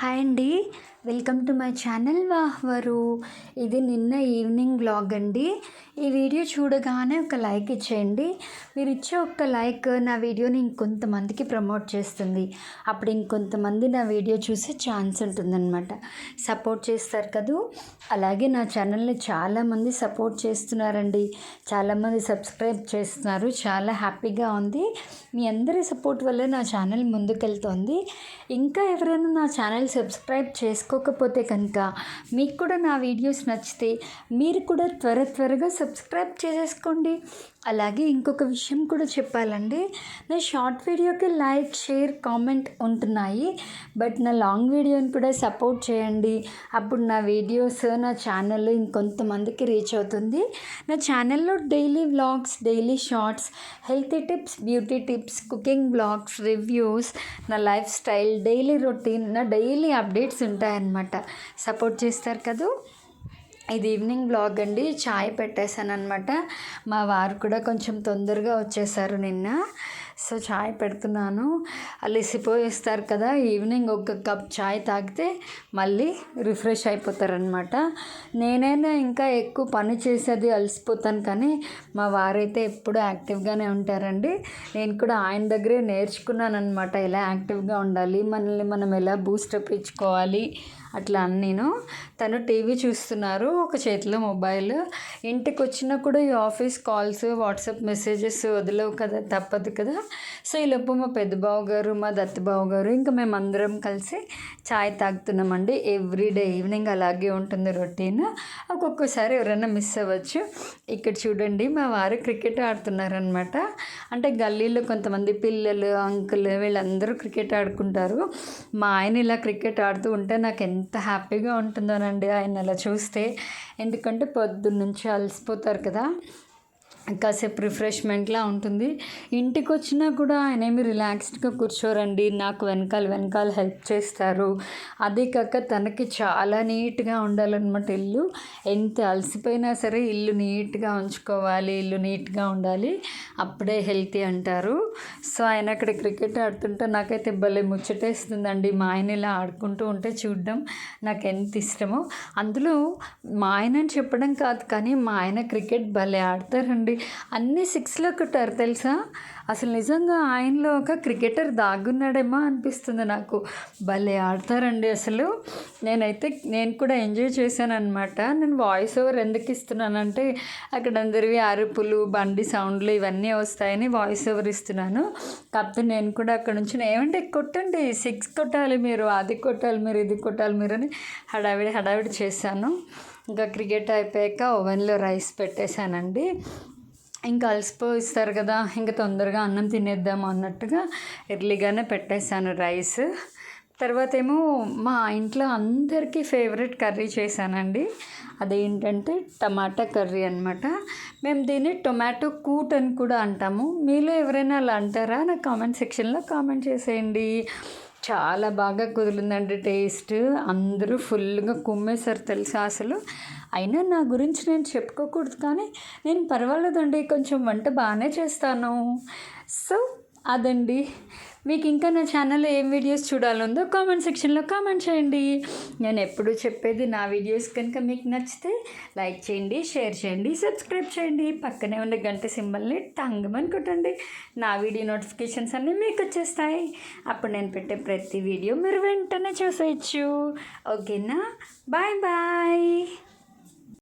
Hi అండి. Welcome to my channel వాహ్వరు. ఇది నిన్న ఈవినింగ్ బ్లాగ్ అండి. ఈ వీడియో చూడగానే ఒక లైక్ ఇచ్చేయండి. మీరు ఇచ్చే ఒక్క లైక్ నా వీడియోని ఇంకొంతమందికి ప్రమోట్ చేస్తుంది. అప్పుడు ఇంకొంతమంది నా వీడియో చూసే ఛాన్స్ ఉంటుందన్నమాట. సపోర్ట్ చేస్తారు కదూ? అలాగే నా ఛానల్ని చాలామంది సపోర్ట్ చేస్తున్నారండి. చాలామంది సబ్స్క్రైబ్ చేస్తున్నారు. చాలా హ్యాపీగా ఉంది. మీ అందరి సపోర్ట్ వల్ల నా ఛానల్ ముందుకెళ్తోంది. ఇంకా ఎవరైనా నా ఛానల్ సబ్స్క్రైబ్ చేసుకోకపోతే కనుక మీకు కూడా నా వీడియోస్ నచ్చితే మీరు కూడా త్వర త్వరగా సబ్స్క్రైబ్ చేసేసుకోండి. అలాగే ఇంకొక విషయం కూడా చెప్పాలండి నా షార్ట్ వీడియోకి లైక్ షేర్ కామెంట్ ఉంటున్నాయి. బట్ నా లాంగ్ వీడియోని కూడా సపోర్ట్ చేయండి. అప్పుడు నా వీడియోస్ నా ఛానల్లో ఇంకొంతమందికి రీచ్ అవుతుంది. నా ఛానల్లో daily vlogs daily shorts healthy tips beauty tips cooking blogs reviews నా లైఫ్ స్టైల్ డైలీ రొటీన్ నా డైలీ అప్డేట్స్ ఉంటాయి అనమాట సపోర్ట్ చేస్తారు కదా? ఇది ఈవినింగ్ బ్లాగ్ అండి. చాయ్ పెట్టేశాను అనమాట మా వారు కూడా కొంచెం తొందరగా వచ్చేసారు నిన్న. సో చాయ్ పెడుతున్నాను. అలిసిపోయిస్తారు కదా ఈవినింగ్ ఒక కప్ చాయ్ తాగితే మళ్ళీ రిఫ్రెష్ అయిపోతారనమాట నేనైనా ఇంకా ఎక్కువ పని చేసేది అలసిపోతాను కానీ మా వారైతే ఎప్పుడూ యాక్టివ్గానే ఉంటారండి. నేను కూడా ఆయన దగ్గరే నేర్చుకున్నాను అనమాట ఎలా యాక్టివ్గా ఉండాలి మనల్ని మనం ఎలా బూస్టప్ ఇచ్చుకోవాలి అట్లా నేను తను టీవీ చూస్తున్నారు ఒక చేతిలో మొబైల్. ఇంటికి వచ్చినా కూడా ఈ ఆఫీస్ కాల్స్ వాట్సాప్ మెసేజెస్ వదిలేవు కదా తప్పదు కదా. సో ఈలోపు మా పెద్ద బావ గారు మా దత్తబావు గారు ఇంకా మేమందరం కలిసి చాయ్ తాగుతున్నామండి. ఎవ్రీడే ఈవినింగ్ అలాగే ఉంటుంది రొటీన్. ఒక్కొక్కసారి ఎవరైనా మిస్ అవ్వచ్చు. ఇక్కడ చూడండి మా వారు క్రికెట్ ఆడుతున్నారనమాట అంటే గల్లీలో కొంతమంది పిల్లలు అంకుల్ వీళ్ళందరూ క్రికెట్ ఆడుకుంటారు. మా ఆయన ఇలా క్రికెట్ ఆడుతూ ఉంటే నాకు ఎంత హ్యాపీగా ఉంటుందోనండి ఆయన అలా చూస్తే. ఎందుకంటే పొద్దున్నుంచి అలసిపోతారు కదా. కాసేపు రిఫ్రెష్మెంట్లా ఉంటుంది. ఇంటికి వచ్చినా కూడా ఆయన ఏమి రిలాక్స్డ్గా కూర్చోరండి. నాకు వెనకాల వెనకాల హెల్ప్ చేస్తారు. అదే కాక తనకి చాలా నీట్గా ఉండాలన్నమాట ఇల్లు. ఎంత అలసిపోయినా సరే ఇల్లు నీట్గా ఉంచుకోవాలి ఇల్లు నీట్గా ఉండాలి. అప్పుడే హెల్తీ అంటారు. సో ఆయన అక్కడ క్రికెట్ ఆడుతుంటే నాకైతే భలే ముచ్చటేస్తుందండి. మా ఆయన ఇలా ఆడుకుంటూ ఉంటే చూడడం నాకు ఎంత ఇష్టమో. అందులో మా ఆయన అని చెప్పడం కాదు కానీ మా ఆయన క్రికెట్ భలే ఆడతారండి. అన్ని సిక్స్లో కొట్టారు తెలుసా? అసలు నిజంగా ఆయనలో ఒక క్రికెటర్ దాగున్నాడేమో అనిపిస్తుంది నాకు. భలే ఆడతారండి అసలు. నేనైతే నేను కూడా ఎంజాయ్ చేశాను అనమాట నేను వాయిస్ ఓవర్ ఎందుకు ఇస్తున్నానంటే అక్కడ అందరివి అరుపులు బండి సౌండ్లు ఇవన్నీ వస్తాయని వాయిస్ ఓవర్ ఇస్తున్నాను. కాకపోతే నేను కూడా అక్కడ నుంచి ఏమంటే కొట్టండి సిక్స్ కొట్టాలి మీరు అది కొట్టాలి మీరు ఇది కొట్టాలి మీరు అని హడావిడి హడావిడి చేశాను. ఇంకా క్రికెట్ అయిపోయాక ఓవెన్లో రైస్ పెట్టేశానండి. ఇంకా అలసిపోయిస్తారు కదా ఇంకా తొందరగా అన్నం తినేద్దాం అన్నట్టుగా ఎర్లీగానే పెట్టేశాను రైస్ తర్వాత ఏమో మా ఇంట్లో అందరికీ ఫేవరెట్ కర్రీ చేశానండి. అదేంటంటే టమాటా కర్రీ అనమాట మేము దీన్ని టొమాటో కూట్ అని కూడా అంటాము. మీలో ఎవరైనా అలా అంటారా? నా కామెంట్ సెక్షన్లో కామెంట్ చేసేయండి. చాలా బాగా కుదిరిందండి టేస్ట్. అందరూ ఫుల్గా కుమ్మేశారు తెలుసా అసలు. అయినా నా గురించి నేను చెప్పుకోకూడదు కానీ నేను పర్వాలేదండి. కొంచెం వంట బాగానే చేస్తాను. సో అదండి. మీకు ఇంకా నా ఛానల్లో ఏం వీడియోస్ చూడాలందో కామెంట్ సెక్షన్లో కామెంట్ చేయండి. నేను ఎప్పుడు చెప్పేది నా వీడియోస్ కనుక మీకు నచ్చితే లైక్ చేయండి షేర్ చేయండి సబ్స్క్రైబ్ చేయండి. పక్కనే ఉన్న గంట సింబల్ని టంగమని కొట్టండి. నా వీడియో నోటిఫికేషన్స్ అన్నీ మీకు వచ్చేస్తాయి. అప్పుడు నేను పెట్టే ప్రతి వీడియో మీరు వెంటనే చూసేయచ్చు. ఓకేనా? Bye bye.